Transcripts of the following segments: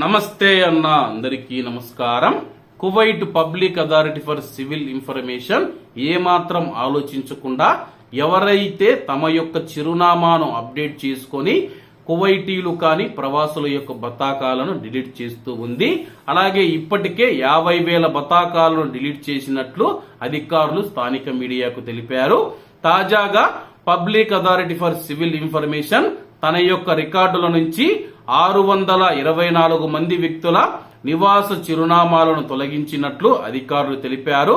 నమస్తే అన్న అందరికీ నమస్కారం. Kuwait public authority for civil information ఏమాత్రం ఆలోచించకుండా ఎవరైతే తమ యొక్క చిరునామాను అప్డేట్ చేసుకొని కువైటీలు కానీ ప్రవాసుల యొక్క బతాకాలను డిలీట్ చేస్తూ ఉంది. అలాగే ఇప్పటికే యాభై వేల బతాకాలను డిలీట్ చేసినట్లు అధికారులు స్థానిక మీడియాకు తెలిపారు. తాజాగా public authority for civil information తన యొక్క రికార్డుల నుంచి ఆరు వందల ఇరవై నాలుగు మంది వ్యక్తుల నివాస చిరునామాలను తొలగించినట్లు అధికారులు తెలిపారు.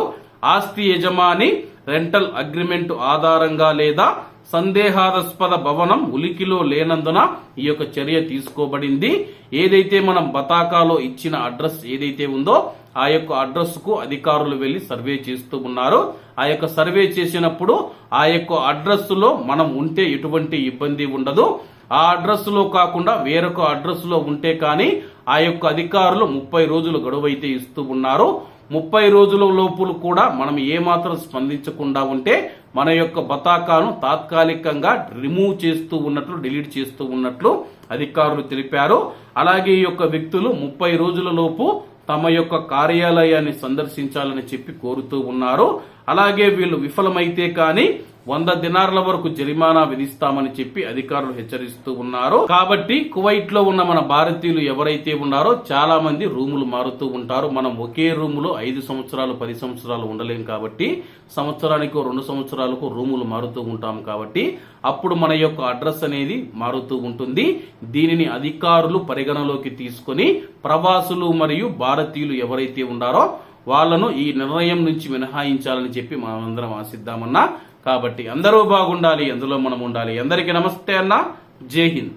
ఆస్తి యజమాని రెంటల్ అగ్రిమెంట్ ఆధారంగా లేదా సందేహాస్పద భవనం ఉలికిలో లేనందున ఈ యొక్క చర్య తీసుకోబడింది. ఏదైతే మనం బతాకాలో ఇచ్చిన అడ్రస్ ఏదైతే ఉందో ఆ యొక్క అడ్రస్కు అధికారులు వెళ్ళి సర్వే చేస్తూ ఉన్నారు. ఆ యొక్క సర్వే చేసినప్పుడు ఆ యొక్క అడ్రస్లో మనం ఉంటే ఎటువంటి ఇబ్బంది ఉండదు. ఆ అడ్రస్లో కాకుండా వేరొక అడ్రస్లో ఉంటే కానీ ఆ యొక్క అధికారులు ముప్పై రోజులు గడువు అయితే ఇస్తూ ఉన్నారు. ముప్పై రోజుల లోపులు కూడా మనం ఏమాత్రం స్పందించకుండా ఉంటే మన యొక్క బతాకాను తాత్కాలికంగా రిమూవ్ చేస్తూ ఉన్నట్లు డిలీట్ చేస్తూ ఉన్నట్లు అధికారులు తెలిపారు. అలాగే ఈ యొక్క వ్యక్తులు ముప్పై రోజుల లోపు తమ యొక్క కార్యాలయాన్ని సందర్శించాలని చెప్పి కోరుతూ ఉన్నారు. అలాగే వీళ్ళు విఫలమైతే కానీ వంద దినార్ల వరకు జరిమానా విధిస్తామని చెప్పి అధికారులు హెచ్చరిస్తూ ఉన్నారు. కాబట్టి కువైట్లో ఉన్న మన భారతీయులు ఎవరైతే ఉన్నారో చాలా మంది రూములు మారుతూ ఉంటారు. మనం ఒకే రూములో ఐదు సంవత్సరాలు పది సంవత్సరాలు ఉండలేం కాబట్టి సంవత్సరానికి రెండు సంవత్సరాలకు రూములు మారుతూ ఉంటాం కాబట్టి అప్పుడు మన యొక్క అడ్రస్ అనేది మారుతూ ఉంటుంది. దీనిని అధికారులు పరిగణలోకి తీసుకొని ప్రవాసులు మరియు భారతీయులు ఎవరైతే ఉన్నారో వాళ్ళను ఈ నిర్ణయం నుంచి మినహాయించాలని చెప్పి మనమందరం ఆశిద్దామన్నా. కాబట్టి అందరూ బాగుండాలి అందులో మనం ఉండాలి. అందరికీ నమస్తే అన్న. జై హింద్.